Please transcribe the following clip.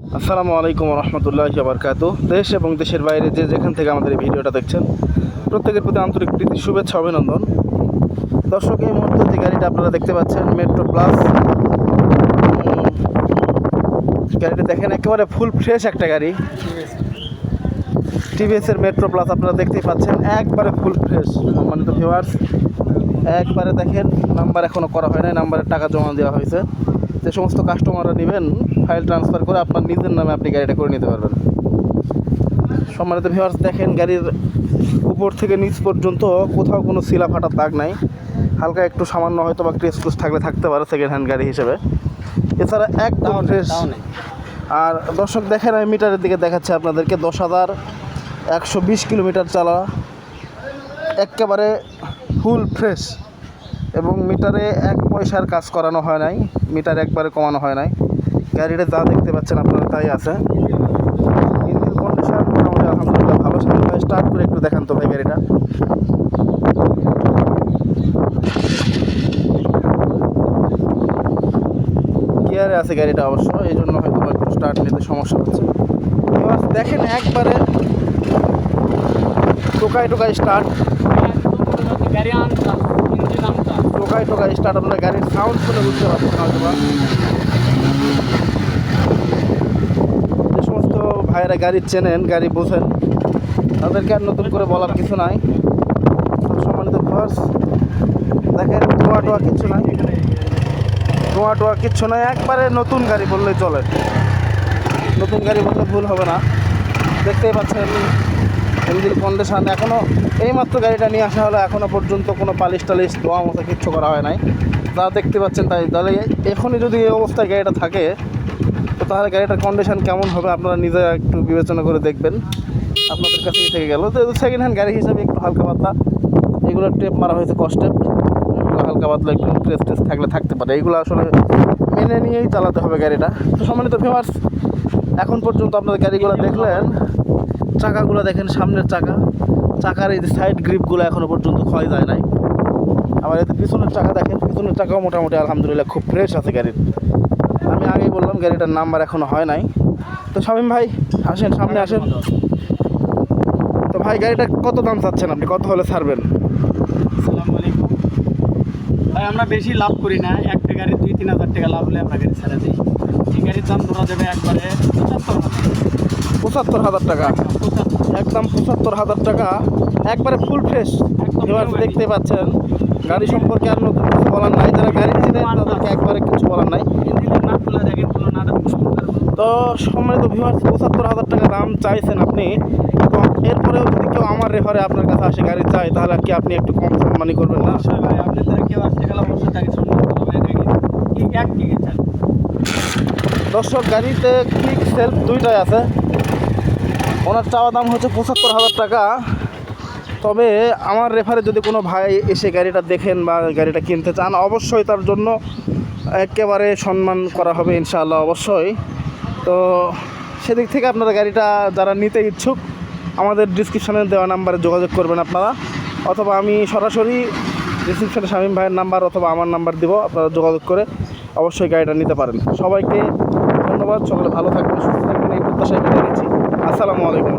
আসসালামু আলাইকুম রহমতুল্লাহ বারকাত। দেশ এবং দেশের বাইরে যে যেখান থেকে আমাদের এই ভিডিওটা দেখছেন, প্রত্যেকের প্রতি আন্তরিক প্রীতি, শুভেচ্ছা, অভিনন্দন। দর্শক, এই মুহূর্তে যে গাড়িটা আপনারা দেখতে পাচ্ছেন মেট্রো প্লাস গাড়িটা দেখেন, একেবারে ফুল ফ্রেশ একটা গাড়ি। টিভিএসের মেট্রো প্লাস আপনারা দেখতেই পাচ্ছেন, একবারে ফুল ফ্রেশ সম্মানিত ভিউয়ার্স একবারে দেখেন নাম্বার এখনও করা হয় নাই নাম্বারের টাকা জমা দেওয়া হয়েছে। যে সমস্ত কাস্টমাররা নেবেন ফাইল ট্রান্সফার করে আপনার নিজের নামে আপনি গাড়িটা করে নিতে পারবেন। সম্মানিত ভিউয়ার্স দেখেন গাড়ির উপর থেকে নিচ পর্যন্ত কোথাও কোনো শিলা ফাটার দাগ নাই। হালকা একটু সামান্য হয়তো বা ক্রেস ক্রুস থাকলে থাকতে পারে সেকেন্ড হ্যান্ড গাড়ি হিসেবে। এছাড়া একদম ফ্রেশ আর দর্শক দেখেন আমি মিটারের দিকে দেখাচ্ছি আপনাদেরকে দশ হাজার একশো বিশ কিলোমিটার চালা একেবারে ফুল ফ্রেশ এবং মিটারে এক পয়সার কাজ করানো হয় নাই। মিটার একবারে কমানো হয় নাই। গাড়িটা যা দেখতে পাচ্ছেন আপনারা তাই আছে। ইঞ্জিন কন্ডিশন মোটামুটি আলহামদুলিল্লাহ ভালো। সামনে ভাই স্টার্ট করে একটু দেখান তো ভাই গাড়িটা। গিয়ারে আছে গাড়িটা অবশ্য, এই জন্য হয়তো একটু স্টার্ট নিতে সমস্যা হচ্ছে। এবার দেখেন একবারে টোকায় টোকায় স্টার্ট টোকায় টোকায় স্টার্ট আপনার গাড়ির সাউন্ড শুনে বুঝতে পারছেন হয়তো বা যে সমস্ত ভাইয়েরা গাড়ি চেনেন, গাড়ি বোঝেন, তাদেরকে আর নতুন করে বলার কিছু নাই। সম্মানিত ভার্স দেখেন টোয়া টোয়া কিচ্ছু নাই। টোয়া টোয়া কিচ্ছু নাই, একবারে নতুন গাড়ি বললেই চলে। নতুন গাড়ি বললে ভুল হবে না। দেখতেই পাচ্ছেন ইঞ্জিন কন্ডিশন এখনও এইমাত্র গাড়িটা নিয়ে আসা হলো এখনও পর্যন্ত কোনো পালিশ টালিশ ধোয়া মতো কিচ্ছু করা হয় নাই। যা দেখতে পাচ্ছেন তাই, তাহলে এখনই যদি এই অবস্থায় গাড়িটা থাকে, তো তাহলে গাড়িটার কন্ডিশন কেমন হবে আপনারা নিজে একটু বিবেচনা করে দেখবেন। আপনাদের কাছেই থেকে গেল। তো সেকেন্ড হ্যান্ড গাড়ি হিসাবে একটু হালকা পাতলা এগুলো টেপ মারা হয়েছে কস্টেপ হালকা পাতলা, একটু ট্রেস ট্রেস থাকলে থাকতে পারে। এগুলো আসলে মেনে নিয়েই চালাতে হবে গাড়িটা। তো সম্মানিত ফেমার্স এখন পর্যন্ত আপনাদের গাড়িগুলো দেখলেন চাকাগুলো দেখেন, সামনের চাকা। চাকার এই যে সাইড গ্রিপগুলো এখনও পর্যন্ত ক্ষয় যায় নাই। আবার এতে পিছনের চাকা দেখেন, পিছনের চাকাও মোটামুটি আলহামদুলিল্লাহ খুব ফ্রেশ আছে গাড়ির। আমি আগেই বললাম, গাড়িটার নাম্বার এখনও হয় নাই। তো শামীম ভাই, আসেন, সামনে আসেন। তো ভাই, গাড়িটা কত দাম চাচ্ছেন আপনি? কত হলে ছাড়বেন? ভাই, আমরা বেশি লাভ করি না। একটা গাড়ি দুই তিন হাজার টাকা লাভ হলে আমরা গাড়ি ছেড়ে দিই। গাড়ির দাম ধরা যাবে একবারে পঁচাত্তর হাজার পঁচাত্তর। হাজার টাকা একদম পঁচাত্তর হাজার টাকা। একবারে ফুল ফ্রেশ একদম এবার। দেখতে পাচ্ছেন গাড়ি সম্পর্কে আর নতুন কিছু বলার নাই। যারা গাড়ি চিনেন তাদেরকে একবারে কিছু বলার নাই। কোনো তো সম্মানিত ভিউয়ার্স পঁচাত্তর হাজার টাকা দাম চাইছেন আপনি। এরপরেও যদি কেউ আমার রেফারে আপনার কাছে আসে গাড়ি চাই তাহলে কি আপনি একটু কম সম্মানী করবেন না? ভাই আপনি তারা কেউ আসতে গেলে অবশ্যই তাকে সম্মান করতে হবে এক দর্শক, গাড়িতে কিক সেলফ দুইটাই আছে। ওনার চাওয়া দাম হচ্ছে পঁচাত্তর হাজার টাকা। তবে আমার রেফারে যদি কোনো ভাই এসে গাড়িটা দেখেন বা গাড়িটা কিনতে চান, অবশ্যই তার জন্য একেবারে সম্মান করা হবে ইনশাআল্লাহ, অবশ্যই। তো সেদিক থেকে আপনারা গাড়িটা যারা নিতে ইচ্ছুক, আমাদের ডিসক্রিপশানে দেওয়া নাম্বারে যোগাযোগ করবেন আপনারা। অথবা আমি সরাসরি ডিসক্রিপশানে শামীম ভাইয়ের নাম্বার অথবা আমার নাম্বার দিব, আপনারা যোগাযোগ করে অবশ্যই গাড়িটা নিতে পারেন। সবাইকে ধন্যবাদ, সকলে ভালো থাকবেন, সুস্থ থাকবেন, এই প্রত্যাশায় বিদায় নিচ্ছি। আসসালামু আলাইকুম